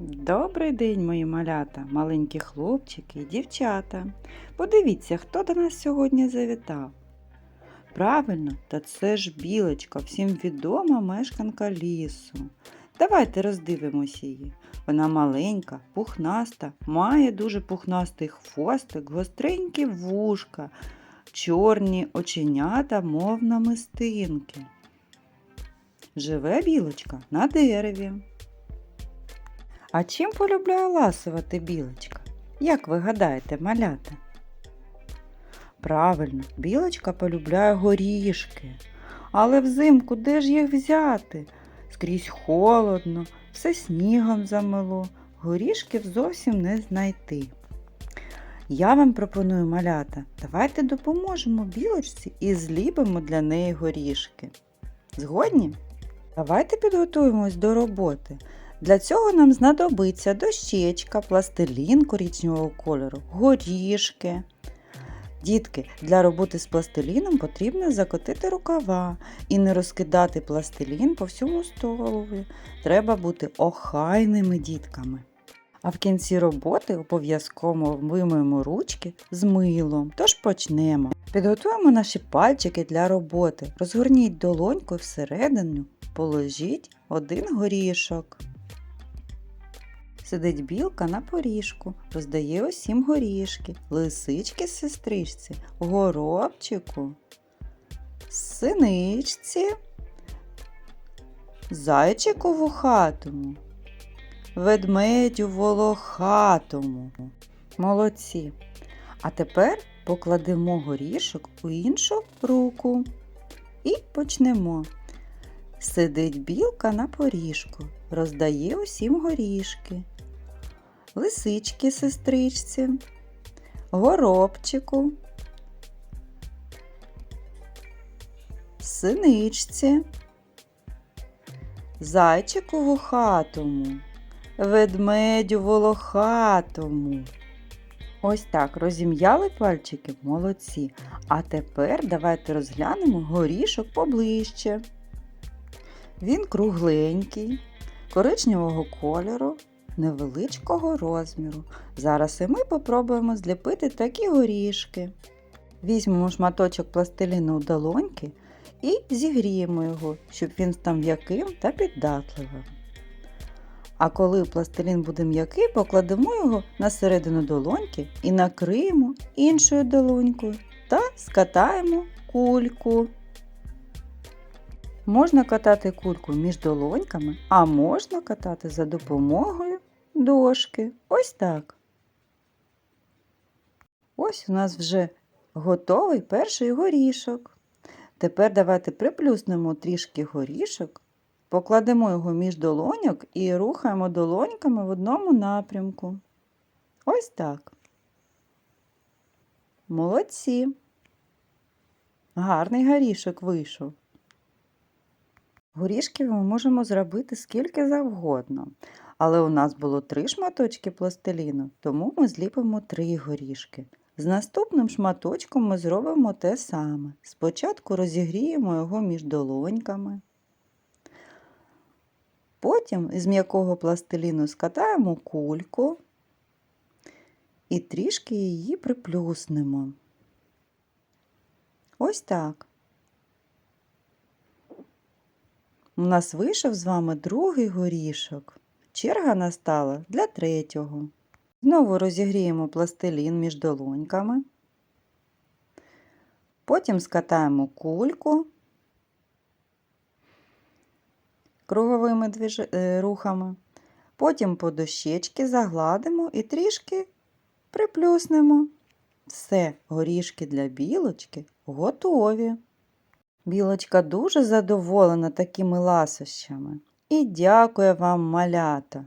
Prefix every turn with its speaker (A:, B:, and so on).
A: Добрий день, мої малята, маленькі хлопчики і дівчата. Подивіться, хто до нас сьогодні завітав. Правильно, та це ж білочка, всім відома мешканка лісу. Давайте роздивимося її. Вона маленька, пухнаста, має дуже пухнастий хвостик, гостренькі вушка, чорні оченята, мов намистинки. Живе білочка на дереві. А чим полюбляє ласувати білочка? Як ви гадаєте, малята? Правильно, білочка полюбляє горішки. Але взимку де ж їх взяти? Скрізь холодно, все снігом замело, горішків зовсім не знайти. Я вам пропоную малята, давайте допоможемо білочці і зліпимо для неї горішки. Згодні? Давайте підготуємось до роботи. Для цього нам знадобиться дощечка, пластилін коричневого кольору, горішки. Дітки, для роботи з пластиліном потрібно закотити рукава і не розкидати пластилін по всьому столові. Треба бути охайними дітками. А в кінці роботи обов'язково вимиємо ручки з милом. Тож почнемо. Підготуємо наші пальчики для роботи. Розгорніть долоньку всередину положіть один горішок. Сидить білка на поріжку, роздає усім горішки, лисички сестричці, горобчику, синичці, зайчику вухатому, ведмедю волохатому. Молодці. А тепер покладемо горішок у іншу руку і почнемо. Сидить білка на поріжку, роздає усім горішки, лисички сестричці, горобчику, синичці, зайчику вухатому, ведмедю волохатому. Ось так розім'яли пальчики молодці. А тепер давайте розглянемо горішок поближче. Він кругленький, коричневого кольору, невеличкого розміру. Зараз і ми попробуємо зліпити такі горішки. Візьмемо шматочок пластиліну у долоньки і зігріємо його, щоб він став м'яким та піддатливим. А коли пластилін буде м'який, покладемо його на середину долоньки і накриємо іншою долонькою та скатаємо кульку. Можна катати кульку між долоньками, а можна катати за допомогою дошки. Ось так. Ось у нас вже готовий перший горішок. Тепер давайте приплюснемо трішки горішок, покладемо його між долоньок і рухаємо долоньками в одному напрямку. Ось так. Молодці. Гарний горішок вийшов. Горішків ми можемо зробити скільки завгодно. Але у нас було три шматочки пластиліну, тому ми зліпимо три горішки. З наступним шматочком ми зробимо те саме. Спочатку розігріємо його між долоньками. Потім з м'якого пластиліну скатаємо кульку і трішки її приплюснемо. Ось так. У нас вийшов з вами другий горішок. Черга настала для третього. Знову розігріємо пластилін між долоньками. Потім скатаємо кульку круговими е, рухами. Потім по дощечки загладимо і трішки приплюснемо. Все, горішки для білочки готові. Білочка дуже задоволена такими ласощами і дякує вам, малята.